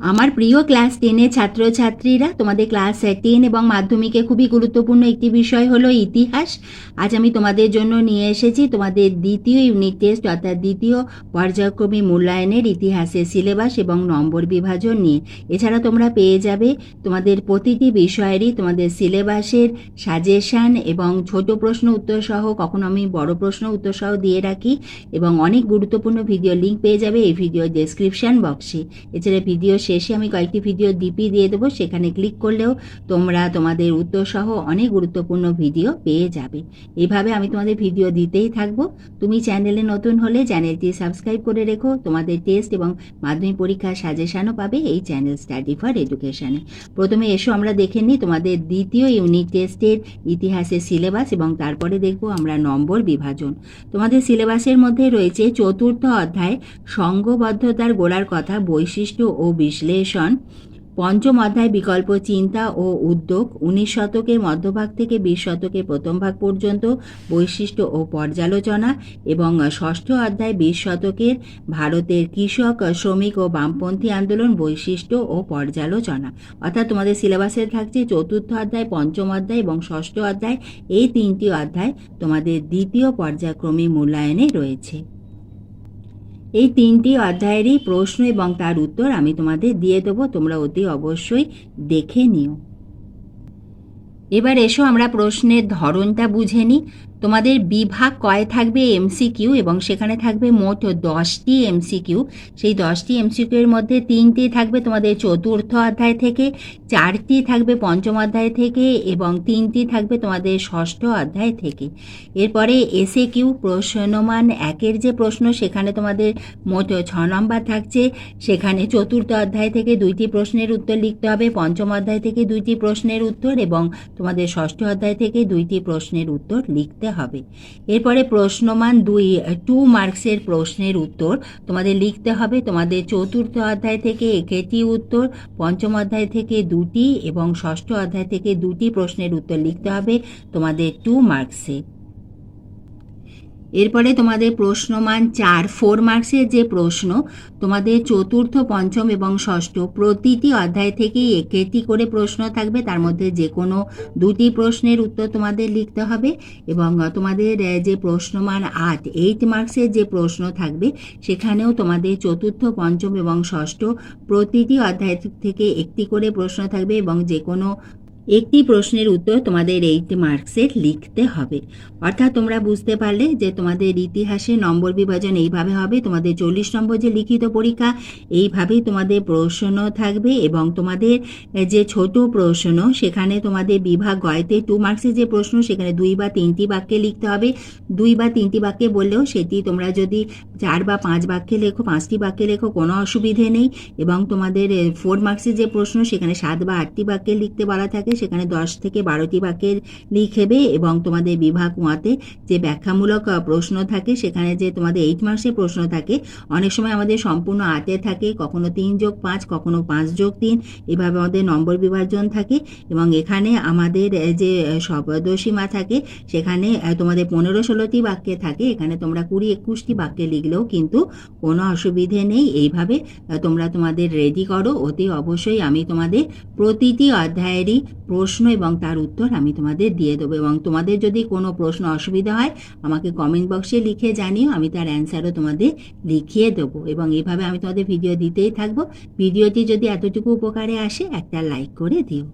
আমার প্রিয় ক্লাস টেনের ছাত্রছাত্রীরা, তোমাদের ক্লাস টেন এবং মাধ্যমিকে খুবই গুরুত্বপূর্ণ একটি বিষয় হলো ইতিহাস। আজ আমি তোমাদের জন্য নিয়ে এসেছি তোমাদের দ্বিতীয় ইউনিট টেস্ট, অর্থাৎ দ্বিতীয় পর্যায়ক্রমী মূল্যায়নের ইতিহাসের সিলেবাস এবং নম্বর বিভাজন নিয়ে। এছাড়া তোমরা পেয়ে যাবে তোমাদের প্রতিটি বিষয়েরই তোমাদের সিলেবাসের সাজেশান এবং ছোট প্রশ্ন উত্তর সহ, কখনো আমি বড় প্রশ্ন উত্তর সহ দিয়ে রাখি এবং অনেক গুরুত্বপূর্ণ ভিডিও লিঙ্ক পেয়ে যাবে এই ভিডিও ডেসক্রিপশন বক্সে এছাড়া ভিডিও শেষে আমি কয়েকটি ভিডিও ডিপি দিয়ে দেবো। সেখানে ক্লিক করলেও তোমরা তোমাদের উত্তর সহ অনেক গুরুত্বপূর্ণ ভিডিও পেয়ে যাবে। এভাবে আমি তোমাদের ভিডিও দিতেই থাকব। তুমি চ্যানেলে নতুন হলে চ্যানেলটি সাবস্ক্রাইব করে রেখো। তোমাদের টেস্ট এবং মাধ্যমিক পরীক্ষার সাজেশানও পাবে এই চ্যানেল স্টাডি ফর এডুকেশানে প্রথমে এসো, আমরা দেখে নিই তোমাদের দ্বিতীয় ইউনিট টেস্টের ইতিহাসের সিলেবাস এবং তারপরে দেখব আমরা নম্বর বিভাজন। তোমাদের সিলেবাসের মধ্যে রয়েছে চতুর্থ অধ্যায় সংঘবদ্ধতার গোড়ার কথা, বৈশিষ্ট্য ও বিশ্লেষণ, পঞ্চম অধ্যায় বিকল্প চিন্তা ও উদ্যোগ, উনিশ শতকের মধ্যভাগ থেকে বিশ শতকের প্রথম ভাগ পর্যন্ত বৈশিষ্ট্য ও পর্যালোচনা এবং ষষ্ঠ অধ্যায় বিশ শতকের ভারতের কৃষক, শ্রমিক ও বামপন্থী আন্দোলন বৈশিষ্ট্য ও পর্যালোচনা। অর্থাৎ তোমাদের সিলেবাসে থাকছে চতুর্থ অধ্যায়, পঞ্চম অধ্যায় এবং ষষ্ঠ অধ্যায়। এই তিনটি অধ্যায় তোমাদের দ্বিতীয় পর্যায়ক্রমে মূল্যায়নে রয়েছে। এই তিনটি অধ্যায়েরই প্রশ্ন এবং তার উত্তর আমি তোমাদের দিয়ে দেবো, তোমরা অতি অবশ্যই দেখে নিও। এবার এসো আমরা প্রশ্নের ধরনটা বুঝে নিই। তোমাদের বিভাগ কয় থাকবে? এমসিকিউ এবং সেখানে থাকবে মোট দশটি এমসিকিউ সেই দশটি এমসিকিউ এর মধ্যে তিনটি থাকবে তোমাদের চতুর্থ অধ্যায় থেকে, চারটি থাকবে পঞ্চম অধ্যায় থেকে এবং তিনটি থাকবে তোমাদের ষষ্ঠ অধ্যায় থেকে। এরপরে এসে কিউ প্রশ্নমান একের যে প্রশ্ন, সেখানে তোমাদের মোট ছ নম্বর থাকছে। সেখানে চতুর্থ অধ্যায় থেকে দুইটি প্রশ্নের উত্তর লিখতে হবে, পঞ্চম অধ্যায় থেকে দুইটি প্রশ্নের উত্তর এবং তোমাদের ষষ্ঠ অধ্যায় থেকে দুইটি প্রশ্নের উত্তর লিখতে হবে। এরপরে প্রশ্নমান দুই টু মার্কসের প্রশ্নের উত্তর তোমাদের লিখতে হবে। তোমাদের চতুর্থ অধ্যায় থেকে একটি উত্তর, পঞ্চম অধ্যায় থেকে দুটি এবং ষষ্ঠ অধ্যায় থেকে দুটি প্রশ্নের উত্তর লিখতে হবে তোমাদের টু মার্কসে এরপরে তোমাদের প্রশ্নমান চার ফোর মার্কসের যে প্রশ্ন, তোমাদের চতুর্থ, পঞ্চম এবং ষষ্ঠ প্রতিটি অধ্যায় থেকেই একটি করে প্রশ্ন থাকবে। তার মধ্যে যে কোনো দুটি প্রশ্নের উত্তর তোমাদের লিখতে হবে এবং তোমাদের যে প্রশ্নমান আট এইট মার্কসের যে প্রশ্ন থাকবে, সেখানেও তোমাদের চতুর্থ, পঞ্চম এবং ষষ্ঠ প্রতিটি অধ্যায় থেকে একটি করে প্রশ্ন থাকবে এবং যে কোনো একটি প্রশ্নের উত্তর তোমাদের এইট মার্কসের লিখতে হবে। অর্থাৎ তোমরা বুঝতে পারলে যে তোমাদের ইতিহাসে নম্বর বিভাজন এইভাবে হবে, তোমাদের চল্লিশ নম্বর যে লিখিত পরীক্ষা, এইভাবেই তোমাদের প্রশ্ন থাকবে এবং তোমাদের যে ছোট প্রশ্ন, সেখানে তোমাদের বিভাগ গয়তে টু মার্কসের যে প্রশ্ন, সেখানে দুই বা তিনটি বাক্যে লিখতে হবে। দুই বা তিনটি বাক্যে বললেও সেটি তোমরা যদি চার বা পাঁচ বাক্যে লেখো, পাঁচটি বাক্যে লেখো, কোনো অসুবিধে নেই। এবং তোমাদের ফোর মার্কসের যে প্রশ্ন, সেখানে সাত বা আটটি বাক্যে লিখতে বলা থাকে সেখানে দশ থেকে বারোটি বাক্যের লিখবে এবং তোমাদের বিভাগ ওয়াতে যে ব্যাখ্যামূলক প্রশ্ন থাকে, সেখানে যে তোমাদের এইট মার্কসের প্রশ্ন থাকে, অনেক সময় আমাদের সম্পূর্ণ আটে থাকে, কখনো তিন যোগ পাঁচ, কখনো পাঁচ যোগ তিন, এভাবে আমাদের নম্বর বিভাজন থাকে এবং এখানে আমাদের যে শব্দসীমা থাকে, সেখানে তোমাদের পনেরো ষোলোটি বাক্যে থাকে, এখানে তোমরা কুড়ি একুশটি বাক্যে লিখলেও কিন্তু কোনো অসুবিধে নেই, এইভাবে তোমরা তোমাদের রেডি করো, অতি অবশ্যই আমি তোমাদের প্রতিটি অধ্যায়েরই প্রশ্ন এবং তার উত্তর আমি তোমাদের দিয়ে দেবো এবং তোমাদের যদি কোনো প্রশ্ন অসুবিধা হয়, আমাকে কমেন্ট বক্সে লিখে জানিও, আমি তার অ্যান্সারও তোমাদের লিখিয়ে দেবো এবং এভাবে আমি তোমাদের ভিডিও দিতেই থাকব। ভিডিওটি যদি এতটুকু উপকারে আসে, একটা লাইক করে দিও।